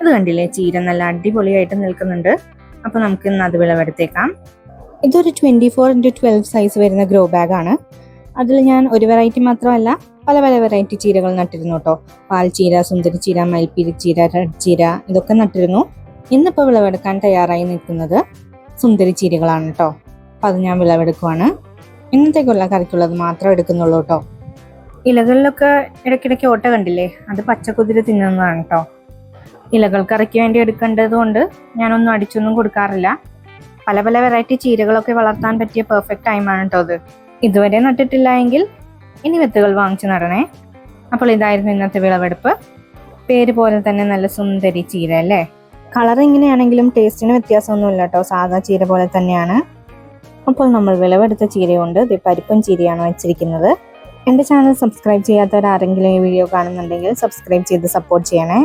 അത് കണ്ടില്ലേ? ചീര നല്ല അടിപൊളിയായിട്ട് നിൽക്കുന്നുണ്ട്. അപ്പോൾ നമുക്ക് ഇന്ന് അത് വിളവെടുത്തേക്കാം. ഇതൊരു twenty four into twelve size വരുന്ന ഗ്രോ ബാഗാണ് അതിൽ ഞാൻ ഒരു വെറൈറ്റി മാത്രമല്ല പല പല വെറൈറ്റി ചീരകൾ നട്ടിരുന്നു കേട്ടോ. പാൽച്ചീര സുന്ദരി ചീര മൽപ്പീരി ചീര റെഡ് ചീര ഇതൊക്കെ നട്ടിരുന്നു. ഇന്നിപ്പോൾ വിളവെടുക്കാൻ തയ്യാറായി നിൽക്കുന്നത് സുന്ദരി ചീരകളാണ് കേട്ടോ. അപ്പം അത് ഞാൻ വിളവെടുക്കുവാണ്. ഇന്നത്തേക്കുള്ള കറിക്കുള്ളത് മാത്രം എടുക്കുന്നുള്ളൂ കേട്ടോ. ഇലകളിലൊക്കെ ഇടയ്ക്കിടയ്ക്ക് ഓട്ട കണ്ടില്ലേ? അത് പച്ചക്കുതിര തിന്നുന്നതാണ് കേട്ടോ. ഇലകൾ കറിക്ക് വേണ്ടി എടുക്കേണ്ടത് കൊണ്ട് ഞാനൊന്നും അടിച്ചൊന്നും കൊടുക്കാറില്ല. പല പല വെറൈറ്റി ചീരകളൊക്കെ വളർത്താൻ പറ്റിയ പെർഫെക്റ്റ് ടൈമാണ് കേട്ടോ അത്. ഇതുവരെ നട്ടിട്ടില്ല എങ്കിൽ ഇനി വിത്തുകൾ വാങ്ങിച്ചു നടണേ. അപ്പോൾ ഇതായിരുന്നു ഇന്നത്തെ വിളവെടുപ്പ്. പേര് പോലെ തന്നെ നല്ല സുന്ദരി ചീര അല്ലേ? കളർ എങ്ങനെയാണെങ്കിലും ടേസ്റ്റിന് വ്യത്യാസമൊന്നുമില്ല കേട്ടോ സാധാ ചീര പോലെ തന്നെയാണ്. അപ്പോൾ നമ്മൾ വിളവെടുത്ത ചീരയുണ്ട്. ഇത് പരിപ്പും ചീരയാണ് വെച്ചിരിക്കുന്നത്. എന്റെ ചാനൽ സബ്സ്ക്രൈബ് ചെയ്യാത്തവർ ആരെങ്കിലും ഈ വീഡിയോ കാണുന്നുണ്ടെങ്കിൽ സബ്സ്ക്രൈബ് ചെയ്ത് സപ്പോർട്ട് ചെയ്യണേ.